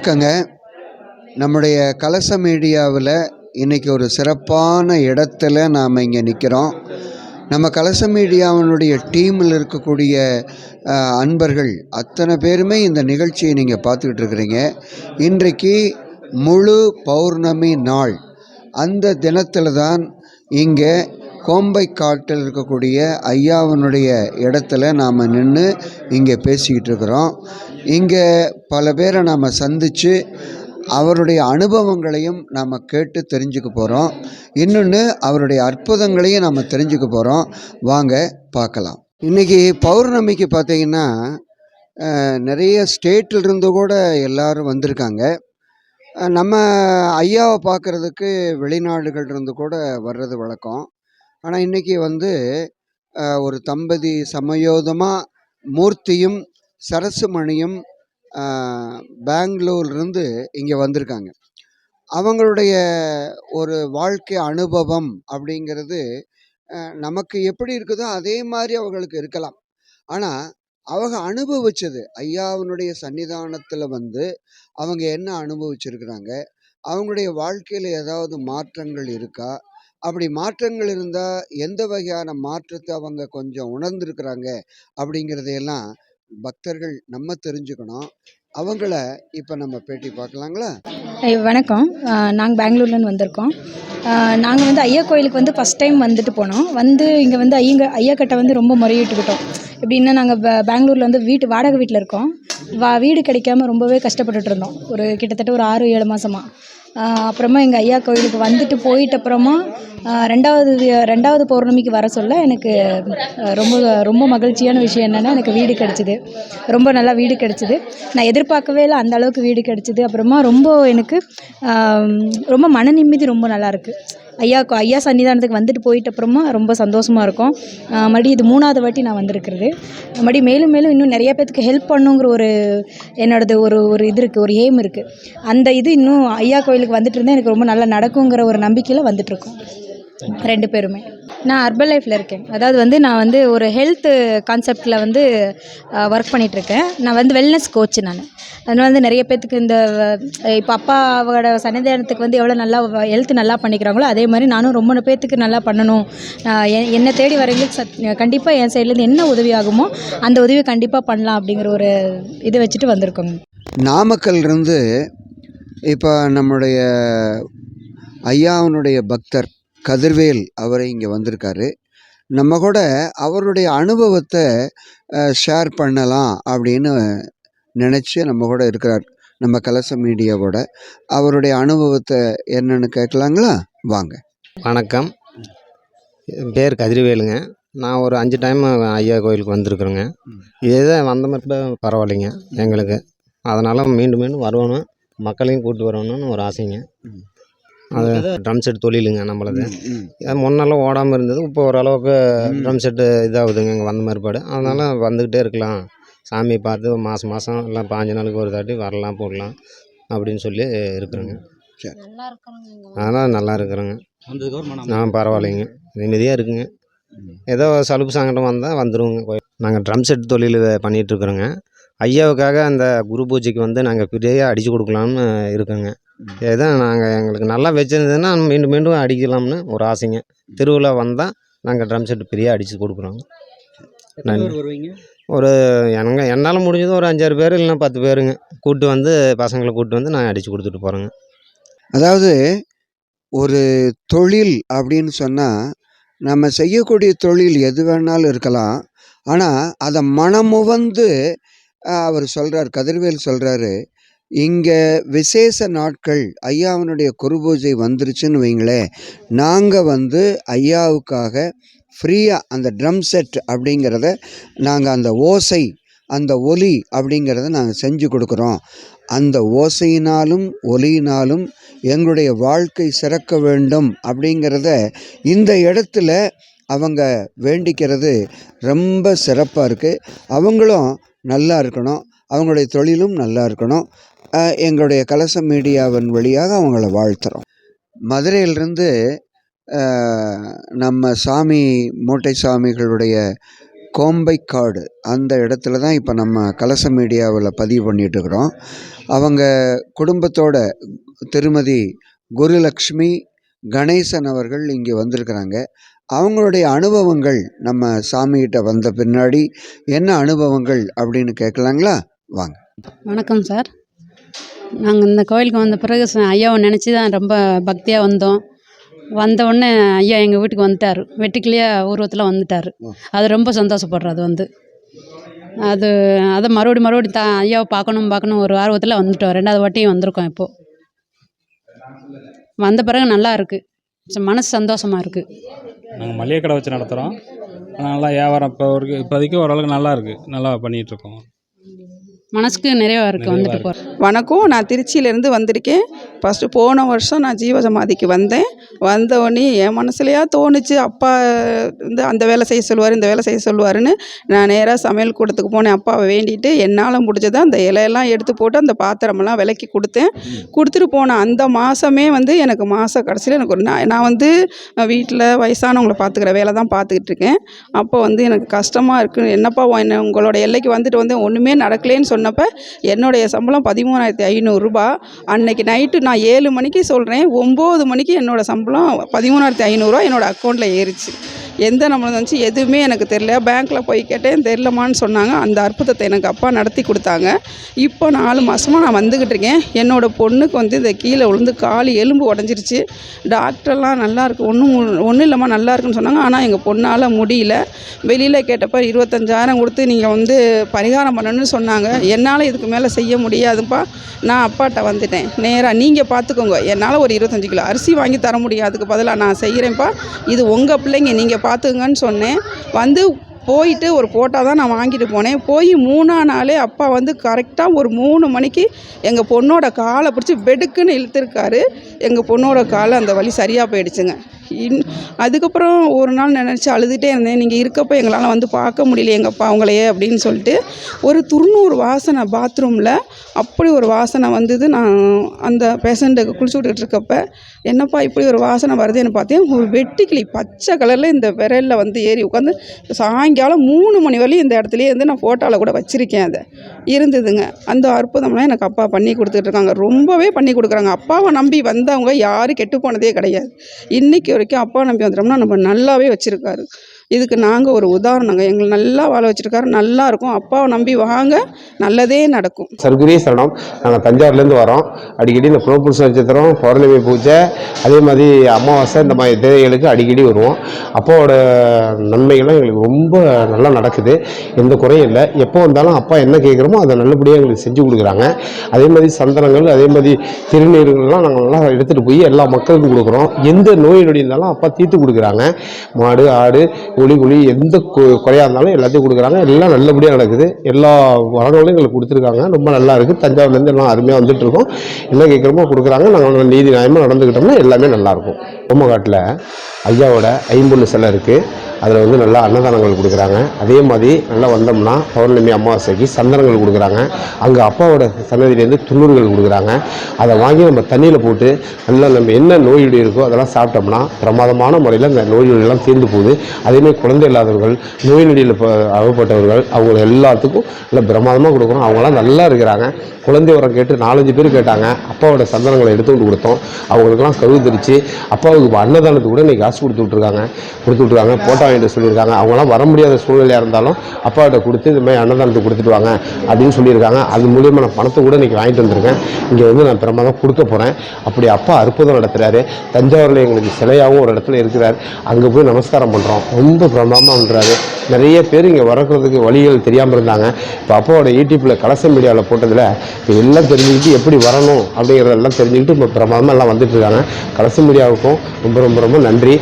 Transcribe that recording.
வணக்கங்க. நம்முடைய கலச மீடியாவில் இன்றைக்கி ஒரு சிறப்பான இடத்துல நாம் இங்கே நிற்கிறோம் நம்ம கலச மீடியாவினுடைய டீமில் இருக்கக்கூடிய அன்பர்கள் அத்தனை பேருமே இந்த நிகழ்ச்சியை நீங்கள் பார்த்துக்கிட்டு இருக்கிறீங்க. இன்றைக்கு முழு பௌர்ணமி நாள். அந்த தினத்தில் தான் இங்கே கோம்பைக்காட்டில் இருக்கக்கூடிய ஐயாவினுடைய இடத்துல நாம் நின்று இங்கே பேசிக்கிட்டு இருக்கிறோம். இங்கே பல பேரை நாம் சந்தித்து அவருடைய அனுபவங்களையும் நாம் கேட்டு தெரிஞ்சுக்க போகிறோம் இன்னொன்று அவருடைய அற்புதங்களையும் நாம் தெரிஞ்சுக்க போகிறோம் வாங்க பார்க்கலாம். இன்றைக்கி பௌர்ணமிக்கு பார்த்தீங்கன்னா நிறைய ஸ்டேட்டில் இருந்து கூட எல்லாரும் வந்திருக்காங்க. நம்ம ஐயாவை பார்க்குறதுக்கு வெளிநாடுகள் இருந்து கூட வர்றது வழக்கம். ஆனால் இன்றைக்கி வந்து ஒரு தம்பதி சமயோதமாக மூர்த்தியும் சரசுமணியும் அஹ், பெங்களூர்லேருந்து இங்கே வந்திருக்காங்க. அவங்களுடைய ஒரு வாழ்க்கை அனுபவம் அப்படிங்கிறது நமக்கு எப்படி இருக்குதோ அதே மாதிரி அவங்களுக்கு இருக்கலாம். ஆனால் அவங்க அனுபவிச்சது ஐயாவினுடைய சன்னிதானத்தில் வந்து அவங்க என்ன அனுபவிச்சிருக்கிறாங்க அவங்களுடைய வாழ்க்கையில் ஏதாவது மாற்றங்கள் இருக்கா? அப்படி மாற்றங்கள் இருந்தால் எந்த வகையான மாற்றத்தை அவங்க கொஞ்சம் உணர்ந்திருக்கிறாங்க அப்படிங்கிறதையெல்லாம் பக்தர்கள் நம்ம தெரிஞ்சுக்கணும். அவங்கள இப்போ நம்ம பேட்டி பார்க்கலாங்களா? வணக்கம். நாங்கள் பெங்களூர்லேருந்து வந்திருக்கோம். நாங்கள் வந்து ஐயா கோயிலுக்கு வந்து ஃபஸ்ட் டைம் வந்துட்டு போனோம். வந்து இங்கே வந்து ஐயங்க ஐயா கிட்ட வந்து ரொம்ப முறையிட்டுக்கிட்டோம். எப்படின்னா நாங்கள் பெங்களூரில் வந்து வீட்டு வாடகை வீட்டில் இருக்கோம். வா வீடு கிடைக்காம ரொம்பவே கஷ்டப்பட்டுட்டு இருந்தோம். ஒரு கிட்டத்தட்ட ஒரு ஆறு ஏழு மாதமாக அப்புறமா எங்கள் ஐயா கோயிலுக்கு வந்துட்டு போயிட்ட அப்புறமா ரெண்டாவது ரெண்டாவது பௌர்ணமிக்கு வர சொல்ல எனக்கு ரொம்ப ரொம்ப மகிழ்ச்சியான விஷயம் என்னென்னா எனக்கு வீடு கிடச்சிது. ரொம்ப நல்லா வீடு கிடச்சிது. நான் எதிர்பார்க்கவே இல்லை அந்த அளவுக்கு வீடு கிடச்சிது. அப்புறமா ரொம்ப எனக்கு ரொம்ப மன நிம்மதி ரொம்ப நல்லா இருக்கு ஐயா கோ- ஐயா சன்னிதானத்துக்கு வந்துட்டு போயிட்ட அப்புறமா ரொம்ப சந்தோஷமாக இருக்கும். மறுபடியும் இது மூணாவது வாட்டி நான் வந்திருக்கிறது. மறுபடியும் மேலும் மேலும் இன்னும் நிறைய பேத்துக்கு ஹெல்ப் பண்ணுங்கிற ஒரு என்னோடது ஒரு ஒரு இது இருக்குது ஒரு எய்ம் இருக்குது அந்த இது இன்னும் ஐயா கோயிலுக்கு வந்துட்டு இருந்தால் எனக்கு ரொம்ப நல்லா நடக்குங்கிற ஒரு நம்பிக்கையில் வந்துட்டுருக்கோம் ரெண்டு பேருமே. நான் அர்பன் லைஃப்பில் இருக்கேன். அதாவது வந்து நான் வந்து ஒரு ஹெல்த்து கான்செப்டில் வந்து ஒர்க் பண்ணிகிட்ருக்கேன் நான் வந்து வெல்னஸ் கோச்சு நான். அதனால் வந்து நிறைய பேர்த்துக்கு இந்த இப்போ அப்பாவோட சன்னிதானத்துக்கு வந்து எவ்வளோ நல்லா ஹெல்த் நல்லா பண்ணிக்கிறாங்களோ அதே மாதிரி நானும் ரொம்ப பேத்துக்கு நல்லா பண்ணணும். எ- என்னை தேடி வரவங்களுக்கு சத் கண்டிப்பாக என் சைட்லேருந்து என்ன உதவி ஆகுமோ அந்த உதவி கண்டிப்பாக பண்ணலாம் அப்படிங்கிற ஒரு இதை வச்சுட்டு வந்திருக்கோங்க நாமக்கல் இருந்து இப்போ நம்முடைய ஐயாவனுடைய பக்தர் கதிர்வேல் அவரை இங்கே வந்திருக்காரு. நம்ம கூட அவருடைய அனுபவத்தை ஷேர் பண்ணலாம் அப்படின்னு நினச்சி நம்ம கூட இருக்கிறார். நம்ம கலச மீடியாவோட அவருடைய அனுபவத்தை என்னன்னு கேட்கலாங்களா? வாங்க. வணக்கம். என் பேர் கதிர்வேலுங்க. நான் ஒரு அஞ்சு டைம் ஐயா கோயிலுக்கு வந்திருக்குறேங்க. இதே வந்த மட்டும் பரவாயில்லைங்க எங்களுக்கு. அதனால் மீண்டும் மீண்டும் வரணும் மக்களையும் கூப்பிட்டு வரணும்னு ஒரு ஆசைங்க. அது ட்ரம் செட் தொழிலுங்க நம்மளது. அது முன்னெல்லாம் ஓடாமல் இருந்தது. இப்போ ஓரளவுக்கு. ட்ரம் செட்டு இதாகுதுங்க இங்கே வந்த மாதிரிப்பாடு அதனால் வந்துக்கிட்டே இருக்கலாம். சாமி பார்த்து மாதம் மாதம் இல்லை பாஞ்சு நாளுக்கு ஒரு தாட்டி வரலாம் போடலாம் அப்படின்னு சொல்லி இருக்கிறேங்க. சரி. அதனால் நல்லா இருக்கிறேங்க. ஆ பரவாயில்லைங்க. நிம்மதியாக இருக்குங்க. ஏதோ சலுப்பு சங்கடம் வந்தால் வந்துடுவோங்க நாங்கள் ட்ரம் செட் தொழில் பண்ணிகிட்ருக்குறோங்க ஐயாவுக்காக அந்த குரு பூஜைக்கு வந்து நாங்கள் ஃப்ரீயாக அடித்து கொடுக்கலாம்னு இருக்கோங்க. ஏதோ நாங்கள் எங்களுக்கு நல்லா வச்சுருந்ததுன்னா மீண்டும் மீண்டும் அடிக்கலாம்னு ஒரு ஆசைங்க. திருவிழா வந்தால் நாங்கள் ட்ரம் செட் ஃப்ரீயாக அடித்து கொடுக்குறோங்க நன்றி. வருவீங்க? ஒரு எனக்கு என்னால் முடிஞ்சது ஒரு அஞ்சாறு பேர் இல்லைன்னா பத்து பேருங்க. கூப்பிட்டு வந்து பசங்களை கூப்பிட்டு வந்து நான் அடித்து கொடுத்துட்டு போகிறேங்க அதாவது ஒரு தொழில் அப்படின்னு சொன்னால் நம்ம செய்யக்கூடிய தொழில் எது வேணாலும் இருக்கலாம். ஆனால் அதை மனமுவந்து அவர் சொல்கிறார் கதிர்வேல் சொல்கிறாரு இங்கே விசேஷ நாட்கள் ஐயாவினுடைய குருபூஜை வந்துருச்சுன்னு வைங்களேன் நாங்கள் வந்து ஐயாவுக்காக ஃப்ரீயாக அந்த ட்ரம் செட் அப்படிங்கிறத நாங்கள் அந்த ஓசை அந்த ஒலி அப்படிங்கிறத நாங்கள் செஞ்சு கொடுக்குறோம். அந்த ஓசையினாலும் ஒலியினாலும் எங்களுடைய வாழ்க்கை சிறக்க வேண்டும் அப்படிங்கிறத இந்த இடத்துல அவங்க வேண்டிக்கிறது ரொம்ப சிறப்பாக இருக்குது அவங்களும் நல்லா இருக்கணும். அவங்களுடைய தொழிலும் நல்லா இருக்கணும். எங்களுடைய கலச மீடியாவின் வழியாக அவங்கள வாழ்த்துறோம். மதுரையிலிருந்து நம்ம சாமி மூட்டை சாமிகளுடைய கோம்பைக்காடு அந்த இடத்துல தான் இப்போ நம்ம கலச மீடியாவில் பதிவு பண்ணிகிட்ருக்குறோம் அவங்க குடும்பத்தோட திருமதி குருலக்ஷ்மி கணேசன் அவர்கள் இங்கே வந்திருக்கிறாங்க. அவங்களுடைய அனுபவங்கள் நம்ம சாமிகிட்ட வந்த பின்னாடி என்ன அனுபவங்கள் அப்படின்னு கேட்கலாங்களா? வாங்க. வணக்கம் சார். நாங்கள் இந்த கோயிலுக்கு வந்த பிறகு ஐயாவை நினச்சி தான் ரொம்ப பக்தியாக வந்தோம். வந்த உடனே ஐயா எங்கள் வீட்டுக்கு வந்துட்டார். வெட்டிக்கிளியா உருவத்தில் வந்துட்டார். அது ரொம்ப சந்தோஷப்படுறோம் அது வந்து. அது அதை மறுபடியும் மறுபடியும் தா ஐயாவை பார்க்கணும் பார்க்கணும் ஒரு ஆர்வத்தில் வந்துட்டோம். ரெண்டாவது வாட்டியும் வந்திருக்கோம் இப்போது வந்த பிறகு நல்லா இருக்குது மனசு சந்தோஷமாக இருக்குது நாங்கள் மளிகை கடை வச்சு நடத்துகிறோம் நல்லா வியாபாரம் இப்போ ஒரு இப்போதைக்கு ஓரளவுக்கு நல்லா இருக்குது நல்லா பண்ணிகிட்ருக்கோம் மனசுக்கு நிறைவாக இருக்குது வந்துட்டு போகிறோம் வணக்கம். நான் திருச்சியிலேருந்து வந்திருக்கேன். ஃபஸ்ட்டு போன வருஷம் நான் ஜீவசமாதிக்கு வந்தேன். வந்தவொடனே என் மனசுலையா தோணுச்சு அப்பா வந்து அந்த வேலை செய்ய சொல்லுவார் இந்த வேலை செய்ய சொல்லுவாருன்னு. நான் நேராக சமையல் கூடத்துக்கு போனேன். அப்பாவை வேண்டிட்டு என்னால் முடிஞ்சதை அந்த இலையெல்லாம் எடுத்து போட்டு அந்த பாத்திரமெல்லாம் விலக்கி கொடுத்தேன். கொடுத்துட்டு போன அந்த மாதமே வந்து எனக்கு மாத கடைசியில் எனக்கு ஒரு நான் நான் வந்து வீட்டில் வயசானவங்களை பார்த்துக்கிற வேலை தான் பார்த்துக்கிட்டு இருக்கேன். அப்போ வந்து எனக்கு கஷ்டமாக இருக்குன்னு என்னப்பா என்ன உங்களோட எல்லைக்கு வந்துட்டு வந்து ஒன்றுமே நடக்கலேன்னு சொன்னப்போ என்னுடைய சம்பளம் பதிமூணாயிரத்தி ஐநூறுரூபா அன்னைக்கு நைட்டு நான் ஏழு மணிக்கு சொல்கிறேன் ஒம்பது மணிக்கு என்னோடய சம்பளம் பதிமூணாயிரத்தி ஐநூறுரூவா என்னோடய அக்கௌண்ட்டில் ஏறிச்சு. எந்த நம்மளை வந்துச்சு எதுவுமே எனக்கு தெரில பேங்க்கில் போய் கேட்டேன் தெரிலமான்னு சொன்னாங்க. அந்த அற்புதத்தை எனக்கு அப்பா நடத்தி கொடுத்தாங்க. இப்போ நாலு மாதமாக நான் வந்துக்கிட்டு இருக்கேன். என்னோடய பொண்ணுக்கு வந்து இந்த கீழே விழுந்து கால் எலும்பு உடஞ்சிருச்சு. டாக்டர்லாம் நல்லாயிருக்கு ஒன்றும் ஒன்றும் இல்லைம்மா நல்லா இருக்குன்னு சொன்னாங்க. ஆனால் எங்கள் பொண்ணால் முடியல. வெளியில் கேட்டப்போ இருபத்தஞ்சாயிரம் கொடுத்து நீங்கள் வந்து பரிகாரம் பண்ணணும்னு சொன்னாங்க. என்னால் இதுக்கு மேலே செய்ய முடியாதுப்பா. நான் அப்பாட்ட வந்துட்டேன். நேராக நீங்கள் பார்த்துக்கோங்க என்னால் ஒரு இருபத்தஞ்சி கிலோ அரிசி வாங்கி தர முடியும் அதுக்கு பதிலாக நான் செய்கிறேன்ப்பா இது உங்கள் பிள்ளைங்க நீங்கள் பார்த்துக்கங்கன்னு சொன்னேன். வந்து போயிட்டு ஒரு ஃபோட்டோ தான் நான் வாங்கிட்டு போனேன். போய் மூணா நாளே அப்பா வந்து கரெக்டாக ஒரு மூணு மணிக்கு எங்கள் பொண்ணோட காலை பிடிச்சி பெடுக்குன்னு இழுத்துருக்காரு. எங்கள் பொண்ணோட காலை அந்த வலி சரியாக போயிடுச்சுங்க. இன் அதுக்கப்புறம் ஒரு நாள் நினச்சி அழுதுகிட்டே இருந்தேன். நீங்கள் இருக்கப்போ எங்களால் வந்து பார்க்க முடியல எங்கள் அப்பா அவங்களையே அப்படின்னு சொல்லிட்டு ஒரு துர்நூறு வாசனை பாத்ரூமில் அப்படி ஒரு வாசனை வந்தது. நான் அந்த பேஷண்ட்டுக்கு குளிச்சு விட்டுட்டு இருக்கப்ப என்னப்பா இப்படி ஒரு வாசனை வருதுன்னு பார்த்தேன். ஒரு வெட்டிக்கிளி பச்சை கலரில் இந்த விரலில் வந்து ஏறி உட்காந்து சாயங்காலம் மூணு மணி வரையும் இந்த இடத்துலயே இருந்து நான் ஃபோட்டோவில் கூட வச்சுருக்கேன் அதை. இருந்ததுங்க. அந்த அற்புதம்லாம் எனக்கு அப்பா பண்ணி கொடுத்துட்ருக்காங்க ரொம்பவே பண்ணி கொடுக்குறாங்க. அப்பாவை நம்பி வந்தவங்க யாரும் கெட்டு போனதே கிடையாது. இன்றைக்கி வரைக்கும் அப்பா நம்பி வந்துட்டோம்னா நம்ம நல்லாவே வச்சுருக்காரு. இதுக்கு நாங்கள் ஒரு உதாரணங்க. எங்களை நல்லா வாழ வச்சுருக்காரு நல்லா இருக்கும். அப்பாவை நம்பி வாங்க நல்லதே நடக்கும். சர்க்குரிய சரணம். நாங்கள் தஞ்சாவூர்லேருந்து வரோம். அடிக்கடி இந்த புலப்புருஷ நட்சத்திரம் பௌர்ணமி பூஜை அதே மாதிரி அமாவாசை இந்த மாதிரி தேவைகளுக்கு அடிக்கடி வருவோம். அப்பாவோட நன்மைகள்லாம் எங்களுக்கு ரொம்ப நல்லா நடக்குது. எந்த குறையும் இல்லை. எப்போ வந்தாலும் அப்பா என்ன கேட்குறோமோ அதை நல்லபடியாக எங்களுக்கு செஞ்சு கொடுக்குறாங்க. அதே மாதிரி சந்தனங்கள் அதே மாதிரி திருநீர்கள்லாம் நாங்கள் நல்லா எடுத்துகிட்டு போய் எல்லா மக்களுக்கும் கொடுக்குறோம். எந்த நோய் நொடி இருந்தாலும் அப்பா தீர்த்து கொடுக்குறாங்க. மாடு ஆடு கூலி குழி எந்த குறையாக குறையா இருந்தாலும் எல்லாத்தையும் கொடுக்குறாங்க. எல்லாம் நல்லபடியாக நடக்குது. எல்லா வரங்களும் எங்களுக்கு கொடுத்துருக்காங்க. ரொம்ப நல்லா இருக்குது தஞ்சாவூர்லேருந்து எல்லாம் அருமையாக வந்துட்டுருக்கோம். என்ன கேட்குறோமோ கொடுக்குறாங்க. நாங்கள் நீதி நியாயமாக நடந்துக்கிட்டோம்னா எல்லாமே நல்லாயிருக்கும் பொம்மக்காட்டில் ஐயாவோட ஐம்பொண்ணு சிலை இருக்குது அதில் வந்து நல்லா அன்னதானங்கள் கொடுக்குறாங்க. அதே மாதிரி நல்லா வந்தோம்னா பௌர்ணமி அமாவாசைக்கு சந்தனங்கள் கொடுக்குறாங்க. அங்கே அப்பாவோட சன்னதியிலேருந்து துண்ணூறுகள் கொடுக்குறாங்க. அதை வாங்கி நம்ம தண்ணியில் போட்டு நல்லா நம்ம என்ன நோயுடி இருக்கோ அதெல்லாம் சாப்பிட்டோம்னா பிரமாதமான முறையில் அந்த நோயுடியெல்லாம் தீர்ந்து போகுது. அதேமாதிரி குழந்தை இல்லாதவர்கள் நோய் நொடியில் ப- அகப்பட்டவர்கள் அவங்க எல்லாத்துக்கும் நல்லா பிரமாதமாக கொடுக்குறோம் அவங்களாம் நல்லா இருக்கிறாங்க. குழந்தை உரம் கேட்டு நாலஞ்சு பேர் கேட்டாங்க. அப்பாவோட சந்தனங்களை எடுத்து கொண்டு கொடுத்தோம். அவங்களுக்கெல்லாம் கருவு தெரிச்சு அப்பாவுக்கு அன்னதானத்துக்கு கூட இன்றைக்கி காசு கொடுத்து விட்ருக்காங்க கொடுத்து விட்ருக்காங்க போட்டால் வாங்கிட்டு சொல்லியிருக்காங்க. அவங்களாம் வர முடியாத சூழ்நிலையாக இருந்தாலும் அப்பாவிட்ட கொடுத்து இந்த மாதிரி அன்னதானத்தை கொடுத்துட்டு வாங்க அப்படின்னு சொல்லியிருக்காங்க. அது மூலியமாக நான் பணத்தை கூட இன்னைக்கு வாங்கிட்டு வந்திருக்கேன். இங்கே வந்து நான் பிரமாதம் கொடுக்க போகிறேன் அப்படி அப்பா அற்புதம் நடத்துகிறாரு தஞ்சாவூரில் எங்களுக்கு சிலையாகவும் ஒரு இடத்துல இருக்கிறார். அங்கே போய் நமஸ்காரம் பண்ணுறோம் ரொம்ப பிரமாதமாக பண்ணுறாரு நிறைய பேர் இங்கே வரக்கிறதுக்கு வழிகள் தெரியாமல் இருந்தாங்க. இப்போ அப்பாவோட யூடியூப்பில் கலச மீடியாவில் போட்டதில் இப்போ எல்லாம் தெரிஞ்சுக்கிட்டு எப்படி வரணும் அப்படிங்கிறதெல்லாம் தெரிஞ்சுக்கிட்டு இப்போ பிரமாதமாக எல்லாம் வந்துட்டு இருக்காங்க. கலச மீடியாவுக்கும் ரொம்ப ரொம்ப ரொம்ப நன்றி.